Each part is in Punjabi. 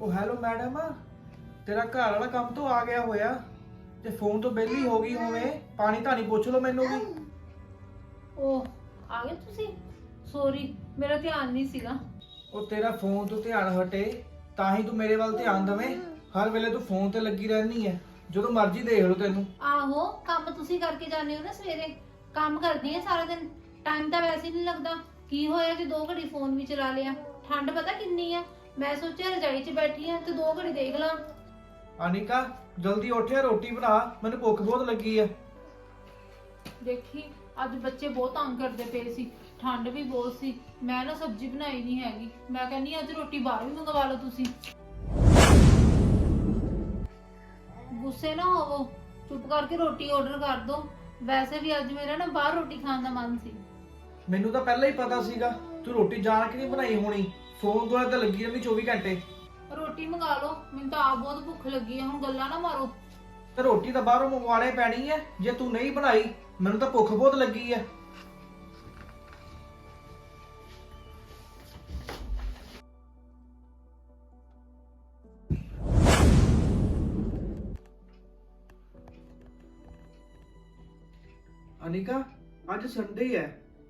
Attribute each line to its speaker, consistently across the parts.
Speaker 1: ਉਹ ਹੈਲੋ ਮੈਡਮ ਤੇਰਾ ਘਰ ਵਾਲਾ ਕੰਮ ਤੋਂ ਆ ਗਿਆ ਹੋਇਆ। ਤੇ ਫੋਨ ਤੋਂ ਬੇਲੀ ਹੋ ਗਈ ਹੋਵੇ ਪਾਣੀ ਤਾਂ ਨਹੀਂ ਪੁੱਛ ਲਓ ਮੈਨੂੰ ਵੀ।
Speaker 2: ਉਹ ਆ ਗਏ ਤੁਸੀਂ? ਸੌਰੀ ਮੇਰਾ ਧਿਆਨ ਨਹੀਂ ਸੀਗਾ।
Speaker 1: ਉਹ ਤੇਰਾ ਫੋਨ ਤੋਂ ਧਿਆਨ ਹਟੇ ਤਾਂ ਹੀ ਤੂੰ ਮੇਰੇ ਵੱਲ ਧਿਆਨ ਦਵੇਂ। ਹਰ ਵੇਲੇ ਤੂੰ ਫੋਨ ਤੇ ਲੱਗੀ ਰਹਿਣੀ ਹੈ ਜਦੋਂ ਮਰਜ਼ੀ ਦੇਖ ਲਓ ਤੈਨੂੰ।
Speaker 2: ਆਹੋ ਕੰਮ ਤੁਸੀਂ ਕਰਕੇ ਜਾਂਦੇ ਹੋ ਨਾ ਸਵੇਰੇ। ਕੰਮ ਕਰਦੀ ਆ ਸਾਰਾ ਦਿਨ। ਟਾਈਮ ਤਾਂ ਵੈਸੇ ਹੀ ਨਹੀਂ ਲੱਗਦਾ। ਕੀ ਹੋਇਆ ਜੇ ਦੋ ਘੜੀ ਫੋਨ ਵੀ ਚਲਾ ਲਿਆ? ਠੰਡ ਪਤਾ ਕਿੰਨੀ ਆ? ਮੈਂ ਸੋਚਿਆ ਰਜਾਈ 'ਚ ਬੈਠੀ ਆ ਤੇ ਦੋ ਘੜੀ ਦੇਖ ਲਾਂ।
Speaker 1: ਅਨਿਕਾ ਜਲਦੀ ਉੱਠਿਆ ਰੋਟੀ ਬਣਾ। ਮੈਨੂੰ ਭੁੱਖ ਬਹੁਤ ਲੱਗੀ ਹੈ
Speaker 2: ਦੇਖੀ ਅੱਜ ਬੱਚੇ ਬਹੁਤ ਤੰਗ ਕਰਦੇ ਪਏ ਸੀ। ਠੰਡ ਵੀ ਬਹੁਤ ਸੀ। ਮੈਂ ਨਾ ਸਬਜ਼ੀ ਬਣਾਈ ਨਹੀਂ ਹੈਗੀ। ਮੈਂ ਕਹਿੰਨੀ ਅੱਜ ਰੋਟੀ ਬਾਹਰ ਵੀ ਮੰਗਵਾ ਲਓ ਤੁਸੀਂ। ਗੁੱਸੇ ਨਾ ਹੋਵੋ। ਚੁੱਪ ਕਰਕੇ ਰੋਟੀ ਆਰਡਰ ਕਰ ਦਿਓ ਵੈਸੇ ਵੀ ਅੱਜ ਮੇਰਾ ਨਾ ਬਾਹਰ ਰੋਟੀ ਖਾਣ ਦਾ ਮਨ ਸੀ।
Speaker 1: ਮੈਨੂੰ ਤਾਂ ਪਹਿਲਾਂ ਹੀ ਪਤਾ ਸੀਗਾ ਤੂੰ ਰੋਟੀ ਜਾਣ ਕੇ ਨਹੀਂ ਬਣਾਈ ਹੋਣੀ। ਫੋਨ ਤੋਂ ਤਾਂ ਲੱਗੀ ਰਹਿੰਦੀ 24 ਘੰਟੇ।
Speaker 2: ਰੋਟੀ ਮੰਗਾ ਲਓ ਮੈਨੂੰ ਤਾਂ ਆਪ ਬਹੁਤ ਭੁੱਖ ਲੱਗੀ ਹੈ ਹੁਣ ਗੱਲਾਂ ਨਾ ਮਾਰੋ।
Speaker 1: ਤੇ ਰੋਟੀ ਤਾਂ ਬਾਹਰੋਂ ਮੰਗਵਾਣੇ ਪੈਣੀ ਹੈ ਜੇ ਤੂੰ ਨਹੀਂ ਬਣਾਈ ਮੈਨੂੰ ਤਾਂ ਭੁੱਖ ਬਹੁਤ ਲੱਗੀ ਹੈ ਅਨਿਕਾ ਅੱਜ ਸੰਡੇ ਹੈ।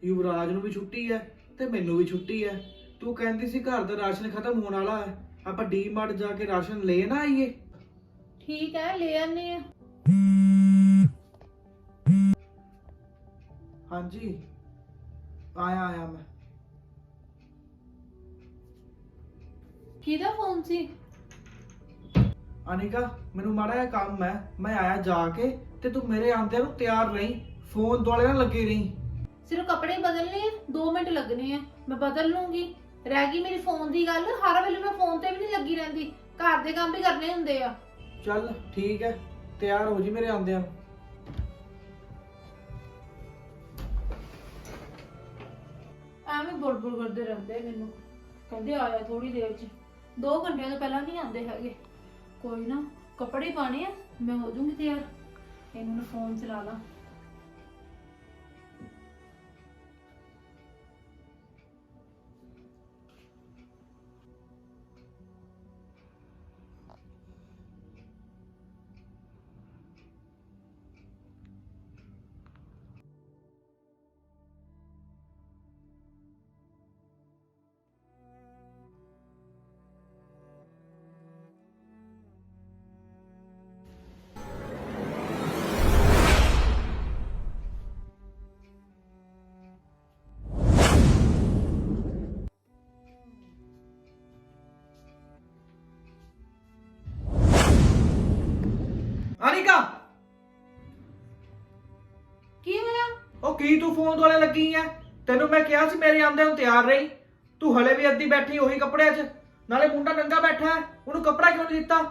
Speaker 1: ਯੁਵਰਾਜ ਨੂੰ ਵੀ ਛੁੱਟੀ ਹੈ ਤੇ ਮੈਨੂੰ ਵੀ ਛੁੱਟੀ ਹੈ। ਤੂੰ ਕਹਿੰਦੀ ਸੀ ਘਰ ਦਾ ਰਾਸ਼ਨ ਖਤਮ ਹੋਣ ਵਾਲਾ ਹੈ। ਆਪਾਂ ਡੀਮਾਰਟ ਜਾ ਕੇ ਰਾਸ਼ਨ ਲੈ ਨਾ ਆਈਏ।
Speaker 2: ਠੀਕ ਹੈ ਲੈ ਆਨੇ ਆ
Speaker 1: ਹਾਂਜੀ। ਆਇਆ ਆਇਆ ਮੈਂ।
Speaker 2: ਕਿਹਦਾ ਫੋਨ ਸੀ?
Speaker 1: ਅਨਿਕਾ ਮੈਨੂੰ ਮਾੜਾ ਜਿਹਾ ਕੰਮ ਹੈ। ਮੈਂ ਆਇਆ ਜਾ ਕੇ ਤੇ ਤੂੰ ਮੇਰੇ ਆਂਦਿਆਂ ਨੂੰ ਤਿਆਰ ਰਹੀਂ। ਫੋਨ ਦੁਆਲੇ ਨਾਲ ਲੱਗੀ ਰਹੀਂ।
Speaker 2: ਸਿਰਫ ਕੱਪੜੇ ਬਦਲਨੇ ਆ 2 ਮਿੰਟ ਲੱਗਣੇ ਆ। ਮੈਂ ਬਦਲ ਲੂੰਗੀ। ਰਹਿ ਗਈ ਮੇਰੀ ਫੋਨ ਦੀ ਗੱਲ ਹਰ ਵੇਲੇ ਮੈਂ ਫੋਨ ਤੇ ਵੀ ਨਹੀਂ ਲੱਗੀ ਰਹਿੰਦੀ ਘਰ ਦੇ ਕੰਮ ਵੀ ਕਰਨੇ ਹੁੰਦੇ ਆ।
Speaker 1: ਚੱਲ ਠੀਕ ਹੈ ਤਿਆਰ ਹੋ ਜੀ ਮੇਰੇ ਆਂਦਿਆਂ ਨੂੰ
Speaker 2: ਐਵੇਂ ਬੁੜਬੁੜ ਕਰਦੇ ਰਹਿੰਦੇ ਮੈਨੂੰ। ਕਹਿੰਦੇ ਆਇਆ ਥੋੜੀ ਦੇਰ ਚ। 2 ਘੰਟਿਆਂ ਤੋਂ ਪਹਿਲਾਂ ਨਹੀਂ ਆਉਂਦੇ ਹੈਗੇ। ਕੋਈ ਨਾ ਕੱਪੜੇ ਪਾਣੇ ਆ ਮੈਂ ਹੋ ਜੂੰਗੀ ਤਿਆਰ। ਇਹਨੂੰ ਨਾ ਫੋਨ ਚਲਾ ਲਾਂ।
Speaker 1: ਉਹ ਕੀ ਤੂੰ ਫੋਨ ਦੁਆਲੇ ਲੱਗੀ ਐ ਤੈਨੂੰ ਮੈਂ ਕਿਹਾ ਸੀ ਮੇਰੇ ਆਂਦਿਆਂ ਨੂੰ ਤਿਆਰ ਰਹੀਂ। ਤੂੰ ਹਲੇ ਵੀ ਅੱਧੀ ਬੈਠੀ ਉਹੀ ਕੱਪੜਿਆਂ 'ਚ। ਨਾਲੇ ਮੁੰਡਾ ਨੰਗਾ ਬੈਠਾ ਹੈ ਉਹਨੂੰ ਕੱਪੜਾ ਕਿਉਂ ਨਹੀਂ ਦਿੱਤਾ?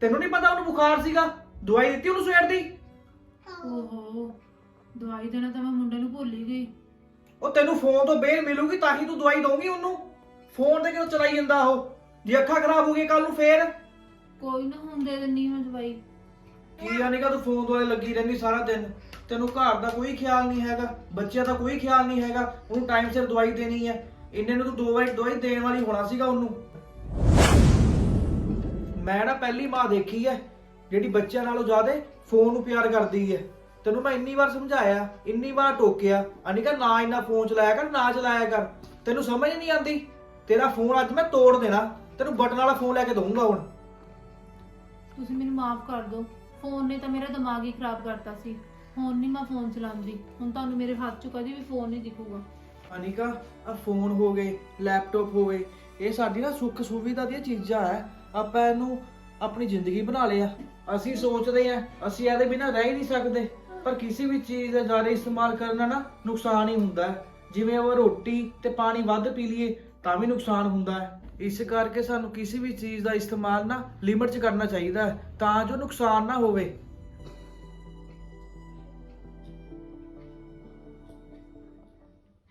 Speaker 1: ਤੈਨੂੰ ਨਹੀਂ ਪਤਾ ਉਹਨੂੰ ਬੁਖਾਰ ਸੀਗਾ? ਦਵਾਈ ਦਿੱਤੀ ਉਹਨੂੰ ਸਵੇਰ ਦੀ?
Speaker 2: ਓਹੋ ਦਵਾਈ ਦੇਣਾ ਤਾਂ ਮੈਂ ਮੁੰਡੇ ਨੂੰ ਭੁੱਲ ਹੀ ਗਈ।
Speaker 1: ਉਹ ਤੈਨੂੰ ਫੋਨ ਤੋਂ ਬੇਲ ਮਿਲੂਗੀ ਤਾਂ ਹੀ ਤੂੰ ਦਵਾਈ ਦੋਗੀ ਉਹਨੂੰ। ਫੋਨ ਤੇ ਕਿਉਂ ਚਲਾਈ ਜਾਂਦਾ ਉਹ? ਜੇ ਅੱਖਾਂ ਖਰਾਬ ਹੋ ਗਈਆਂ ਕੱਲ ਨੂੰ ਫੇਰ?
Speaker 2: ਕੋਈ ਨਾ ਹੁਣ ਦੇ ਦਿੰਨੀ ਮੈਂ ਦਵਾਈ।
Speaker 1: ਕੀ ਆਨੇਗਾ ਤੂੰ ਫੋਨ ਦੁਆਲੇ ਲੱਗੀ ਰਹਿੰਦੀ ਸਾਰਾ ਦਿਨ? ਤੈਨੂੰ ਘਰ ਦਾ ਕੋਈ ਖਿਆਲ ਨਹੀਂ ਹੈਗਾ, ਬੱਚਿਆਂ ਦਾ ਕੋਈ ਖਿਆਲ ਨਹੀਂ ਹੈਗਾ, ਉਹਨੂੰ ਟਾਈਮ ਸਿਰ ਦਵਾਈ ਦੇਣੀ ਹੈ। ਇੰਨੇ ਨੂੰ ਤੂੰ ਦੋ ਵਾਰੀ ਦਵਾਈ ਦੇਣ ਵਾਲੀ ਹੋਣਾ ਸੀਗਾ ਉਹਨੂੰ। ਮੈਂ ਨਾ ਪਹਿਲੀ ਮਾਂ ਦੇਖੀ ਹੈ, ਜਿਹੜੀ ਬੱਚਿਆਂ ਨਾਲੋਂ ਜ਼ਿਆਦਾ ਫੋਨ ਨੂੰ ਪਿਆਰ ਕਰਦੀ ਹੈ। ਤੈਨੂੰ ਮੈਂ ਇੰਨੀ ਵਾਰ ਸਮਝਾਇਆ, ਇੰਨੀ ਵਾਰ ਟੋਕਿਆ ਅਨਿਕਾ ਨਾ ਇੰਨਾ ਫੋਨ ਚਲਾਇਆ ਕਰ, ਨਾ ਚਲਾਇਆ ਕਰ। ਤੈਨੂੰ ਸਮਝ ਨਹੀਂ ਆਉਂਦੀ? ਤੇਰਾ ਫੋਨ ਅੱਜ ਮੈਂ ਤੋੜ ਦੇਣਾ, ਤੈਨੂੰ ਬਟਨ ਵਾਲਾ ਫੋਨ ਲੈ ਕੇ ਦਊਂਗਾ ਹੁਣ।
Speaker 2: ਤੁਸੀਂ ਮੈਨੂੰ ਮਾਫ ਕਰ ਦਿਓ। ਫੋਨ ਨੇ ਤਾਂ ਮੇਰਾ ਦਿਮਾਗ ਹੀ ਖਰਾਬ ਕਰਤਾ ਸੀ। ਹੁਣ ਨਹੀਂ ਮੈਂ ਫੋਨ ਚਲਾਉਂਦੀ। ਹੁਣ ਤੁਹਾਨੂੰ ਮੇਰੇ ਹੱਥ 'ਚ ਕਦੇ ਵੀ ਫੋਨ ਨਹੀਂ ਦਿਖੂਗਾ।
Speaker 1: ਅਨਿਕਾ ਆ ਫੋਨ ਹੋ ਗਏ, ਲੈਪਟਾਪ ਹੋ ਗਏ, ਇਹ ਸਾਡੀ ਨਾ ਸੁੱਖ ਸੁਵਿਧਾ ਦੀਆਂ ਚੀਜ਼ਾਂ ਹੈ ਆਪਾਂ ਇਹਨੂੰ ਆਪਣੀ ਜ਼ਿੰਦਗੀ ਬਣਾ ਲਿਆ ਅਸੀਂ ਸੋਚਦੇ ਆ, ਅਸੀਂ ਇਹਦੇ ਬਿਨਾਂ ਰਹਿ ਹੀ ਨਹੀਂ ਸਕਦੇ। ਪਰ ਕਿਸੇ ਵੀ ਚੀਜ਼ ਦਾ ਜ਼ਿਆਦਾ ਇਸਤੇਮਾਲ ਕਰਨਾ ਨਾ ਨੁਕਸਾਨ ਹੀ ਹੁੰਦਾ ਹੈ ਜਿਵੇਂ ਉਹ ਰੋਟੀ ਤੇ ਪਾਣੀ ਵੱਧ ਪੀ ਲਈਏ, ਤਾਂ ਵੀ ਨੁਕਸਾਨ ਹੁੰਦਾ ਹੈ ਇਸ ਕਰਕੇ ਸਾਨੂੰ ਕਿਸੇ ਵੀ ਚੀਜ਼ ਦਾ ਇਸਤੇਮਾਲ ਨਾ ਲਿਮਟ 'ਚ ਕਰਨਾ ਚਾਹੀਦਾ ਹੈ, ਤਾਂ ਜੋ ਨੁਕਸਾਨ ਨਾ ਹੋਵੇ।